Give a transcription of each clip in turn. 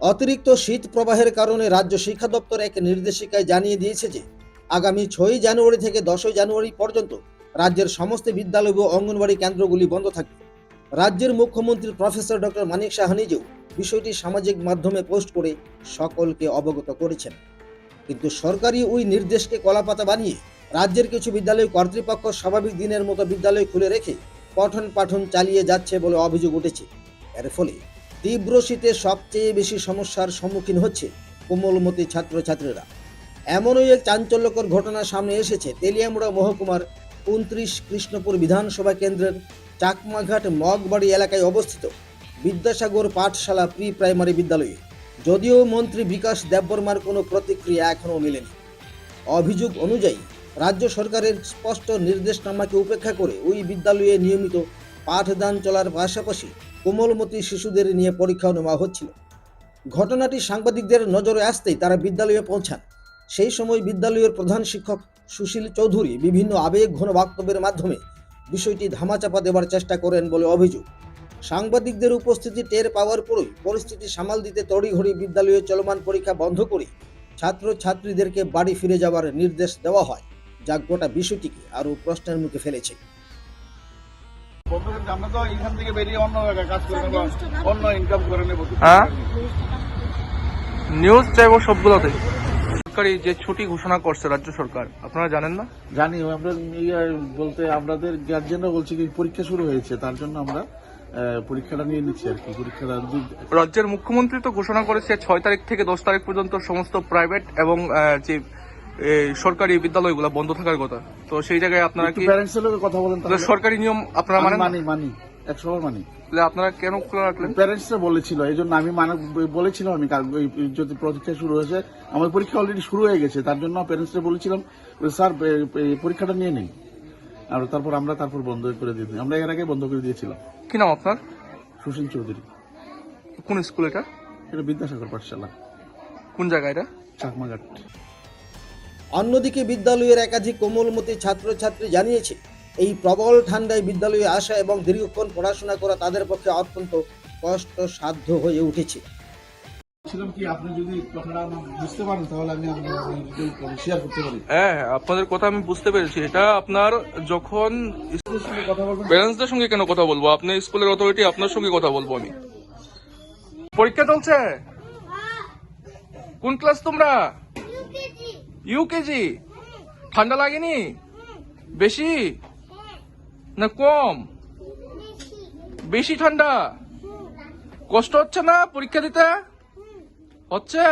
অতিরিক্ত শীত প্রবাহের কারণে রাজ্য শিক্ষা দপ্তর এক নির্দেশিকায় জানিয়ে দিয়েছে যে, আগামী ছয়ই জানুয়ারি থেকে দশই জানুয়ারি পর্যন্ত রাজ্যের সমস্ত বিদ্যালয় ও অঙ্গনবাড়ি কেন্দ্রগুলি বন্ধ থাকবে। রাজ্যের মুখ্যমন্ত্রী প্রফেসর ডক্টর মানিক সাহা নিজেও বিষয়টি সামাজিক মাধ্যমে পোস্ট করে সকলকে অবগত করেছেন। কিন্তু সরকারি ওই নির্দেশকে কলাপাতা বানিয়ে রাজ্যের কিছু বিদ্যালয় কর্তৃপক্ষ স্বাভাবিক দিনের মতো বিদ্যালয় খুলে রেখে পঠন পাঠন চালিয়ে যাচ্ছে বলে অভিযোগ উঠেছে। এর ফলে তীব্র শীতে সবচেয়ে বেশি সমস্যার সম্মুখীন হচ্ছে কোমলমতি ছাত্রছাত্রীরা। এমনই এক চাঞ্চল্যকর ঘটনা সামনে এসেছে তেলিয়ামুড়া মহকুমার উনত্রিশ কৃষ্ণপুর বিধানসভা কেন্দ্রের চাকমাঘাট মগবাড়ি এলাকায় অবস্থিত বিদ্যাসাগর পাঠশালা প্রি প্রাইমারি বিদ্যালয়ে। যদিও মন্ত্রী বিকাশ দেববর্মার কোনো প্রতিক্রিয়া এখনও মেলেনি। অভিযোগ অনুযায়ী রাজ্য সরকারের স্পষ্ট নির্দেশনামাকে উপেক্ষা করে ওই বিদ্যালয়ে নিয়মিত পাঠদান চলার পাশাপাশি কোমলমতি শিশুদের নিয়ে পরীক্ষাও নেওয়া হচ্ছিল। ঘটনাটি সাংবাদিকদের নজরে আসতেই তারা বিদ্যালয়ে পৌঁছান। সেই সময় বিদ্যালয়ের প্রধান শিক্ষক সুশীল চৌধুরী বিভিন্ন আবেগ ঘন বক্তব্যের মাধ্যমে বিষয়টি ধামাচাপা দেওয়ার চেষ্টা করেন বলে অভিযোগ। সাংবাদিকদের উপস্থিতি টের পাওয়ার পরই পরিস্থিতি সামাল দিতে তড়িঘড়ি বিদ্যালয়ে চলমান পরীক্ষা বন্ধ করে ছাত্র ছাত্রীদেরকে বাড়ি ফিরে যাওয়ার নির্দেশ দেওয়া হয়, যা গোটা বিষয়টিকে আরও প্রশ্নের মুখে ফেলেছে। আমরা তো এখান থেকে বেরিয়ে অন্য জায়গায় কাজ করে নেব অন্য ইনকাম করে নেব। হ্যাঁ? নিউজ চাইব সবগুলোতে। সরকারি যে ছুটি ঘোষণা করছে রাজ্য সরকার আপনারা জানেন না? জানি আমরা ইয়ে বলতে আপনাদের গার্জেনরা বলছে কি পরীক্ষা শুরু হয়েছে তার জন্য আমরা আহ, পরীক্ষাটা নিয়ে নিচ্ছি আর কি পরীক্ষাটা রাজ্যের মুখ্যমন্ত্রী তো ঘোষণা করেছে ছয় তারিখ থেকে দশ তারিখ পর্যন্ত সমস্ত প্রাইভেট এবং আহ, যে সরকারি বিদ্যালয়গুলো বন্ধ থাকার কথা। তো সেই জায়গায় আপনারা কি প্যারেন্টস এর কথা বলেন। সরকারি নিয়ম আপনারা মানেন মানি মানি। একশো মানি। তাহলে আপনারা কেন খোলা রাখলেন? প্যারেন্টসরা বলেছিল এই জন্য আমি মানে বলেছিলাম আমি যদি পরীক্ষা শুরু হয়েছে আমার পরীক্ষা অলরেডি শুরু হয়ে গেছে তার জন্য প্যারেন্টসরা বলেছিলাম স্যার পরীক্ষাটা নিয়ে নিন আর তারপর আমরা তারপর বন্ধ করে দিয়ে দিই। আমরা এর আগে বন্ধ করে দিয়েছিলাম। কি নাম আপনার? সুশীল চৌধুরী। কোন স্কুল এটা? এটা বিদ্যাসাগর পাঠশালা। কোন জায়গা এটা? চাকমাঘাট। অন্যদিকে বিদ্যালয়ের একাধিক কোমলমতি ছাত্রছাত্রী জানিয়েছে এই প্রবল ঠান্ডায় বিদ্যালয়ে আসা এবং দীর্ঘক্ষণ পড়াশোনা করা তাদের পক্ষে অত্যন্ত কষ্টসাধ্য হয়ে উঠেছে। ছিলাম কি আপনি যদি কথাটা বুঝতে পারেন তাহলে আমি শেয়ার করতে পারি। হ্যাঁ আপনাদের কথা আমি বুঝতে পেরেছি। এটা আপনার যখন স্কুলের সঙ্গে কথা বলবেন? প্যারেন্টসদের সঙ্গে কেন কথা বলব? আপনি স্কুলের অথরিটি আপনার সঙ্গে কথা বলব আমি। পরীক্ষা চলছে? কোন ক্লাস তোমরা? ইউকেজি ঠান্ডা লাগেনি? বেশি? না কম? বেশি ঠান্ডা? কষ্ট হচ্ছে না পরীক্ষা দিতে? হচ্ছে?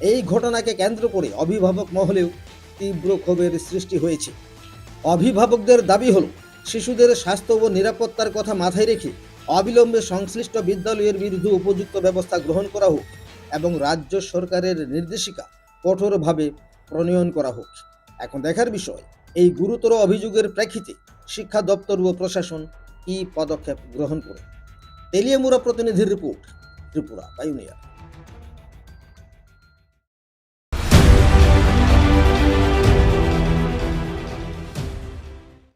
এই ঘটনাকে কেন্দ্র করে অভিভাবক মহলেও তীব্র ক্ষোভের সৃষ্টি হয়েছে। অভিভাবকদের দাবি হল, শিশুদের স্বাস্থ্য ও নিরাপত্তার কথা মাথায় রেখে অবিলম্বে সংশ্লিষ্ট বিদ্যালয়ের বিরুদ্ধে উপযুক্ত ব্যবস্থা গ্রহণ করা হোক। এবং রাজ্য সরকারের নির্দেশিকা কঠোরভাবে প্রণয়ন করা হোক। এখন দেখার বিষয়, এই গুরুতর অভিযোগের প্রেক্ষিতে শিক্ষা দপ্তর ও প্রশাসন কী পদক্ষেপ গ্রহণ করে? তেলিয়ামুরা প্রতিনিধির রিপোর্ট, ত্রিপুরা পাইউনিয়ার